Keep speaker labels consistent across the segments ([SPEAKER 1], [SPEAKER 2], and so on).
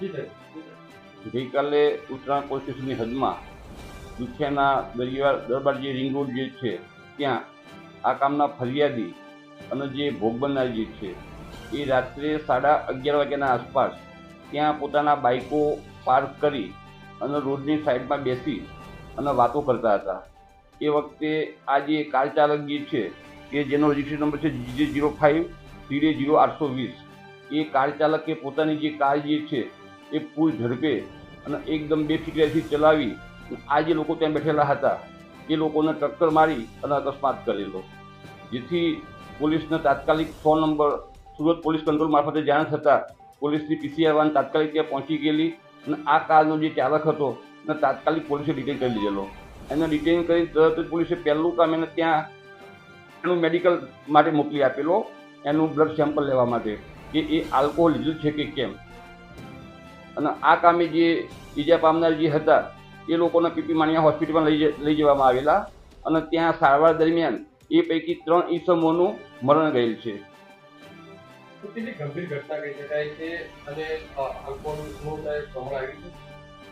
[SPEAKER 1] જી
[SPEAKER 2] ગઈકાલે ઉત્તરાયણ પોલીસ સ્ટેશનની હદમાં દુખિયાના દરિયા દરબાર જે રિંગ રોડ જે છે, ત્યાં આ કામના ફરિયાદી અને જે ભોગ બનનાર જે છે, એ રાત્રે સાડા અગિયાર વાગ્યાના આસપાસ ત્યાં પોતાના બાઇકો પાર્ક કરી અને રોડની સાઈડમાં બેસી અને વાતો કરતા હતા. એ વખતે આ જે કાર ચાલક જે છે કે જેનો રજિસ્ટ્રેશન નંબર છે જીજે જીરો ફાઇવ જીરો આઠસો વીસ, એ કાર ચાલકે પોતાની જે કાર જે છે એ પૂર ઝડપે અને એકદમ બેફિકરાથી ચલાવી આ જે લોકો ત્યાં બેઠેલા હતા. એ લોકોને ટક્કર મારી અને અકસ્માત કરેલો. જેથી પોલીસને તાત્કાલિક સો નંબર સુરત પોલીસ કંટ્રોલ મારફતે જાણ થતાં પોલીસની પીસીઆર વાન તાત્કાલિક ત્યાં પહોંચી ગયેલી અને આ કારનો જે ચાલક હતો એને તાત્કાલિક પોલીસે ડિટેન કરી લીધેલો. એને ડિટેન કરી તરત જ પોલીસે પહેલું કામ એને ત્યાં એનું મેડિકલ માટે મોકલી આપેલો. એનું બ્લડ સેમ્પલ લેવા માટે કે એ આલ્કોહોલ લીધું છે કે કેમ? અને આ કામે જે ઈજા પામનાર જે હતા એ લોકોને પીપી માણિયા હોસ્પિટલમાં લઈ લઈ જવામાં આવેલા. અને ત્યાં સારવાર દરમિયાન એ પૈકી ત્રણ ઈસમોનું મરણ ગયેલ છે?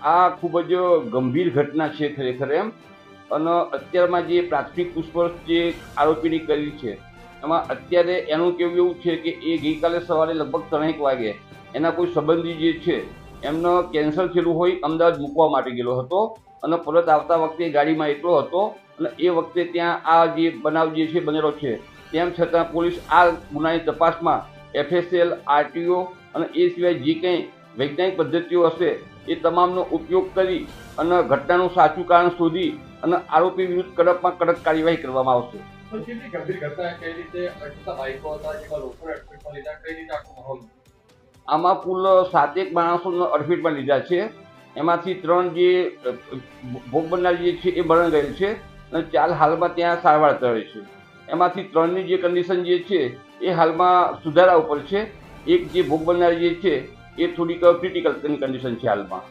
[SPEAKER 2] આ ખૂબ જ ગંભીર ઘટના છે ખરેખર એમ. અને અત્યારમાં જે પ્રાથમિક પૂછપરછ જે આરોપીની કરી છે એમાં અત્યારે એનું કેવું એવું છે કે એ ગઈકાલે સવારે લગભગ ત્રણેક વાગે એના કોઈ સંબંધી જે છે એમનો કેન્સલ થયેલું હોય, અમદાવાદ મૂકવા માટે ગયેલો હતો અને પરત આવતા વખતે ગાડીમાં એટલો હતો અને એ વખતે ત્યાં આ જે બનાવ જે છે, બનેલો છે, તેમ છતાં પોલીસ આ ગુનાની તપાસમાં એફએસએલ આરટીઓ અને એ સિવાય જે કંઈ વૈજ્ઞાનિક પદ્ધતિઓ હશે, એ તમામનો ઉપયોગ કરી અને ઘટનાનું સાચું કારણ શોધી અને આરોપી વિરુદ્ધ કડકમાં કડક કાર્યવાહી કરવામાં આવશે.
[SPEAKER 1] ગંભીર ઘટના, કઈ રીતે બાઈકો હતા, જેમાં લોકોને લીધા, કઈ રીતે આખો માહોલ?
[SPEAKER 2] આમાં કુલ સાતેક માણસોનો અડફેટમાં લીધા છે. એમાંથી ત્રણ જે ભોગ બનનાર જે છે એ મરણ ગયેલ છે અને ચાર હાલમાં ત્યાં સારવાર કરે છે. એમાંથી ત્રણની જે કન્ડિશન જે છે એ હાલમાં સુધારા ઉપર છે. એક જે ભોગ બનનાર જે છે એ થોડીક ક્રિટિકલ કન્ડિશન છે હાલમાં.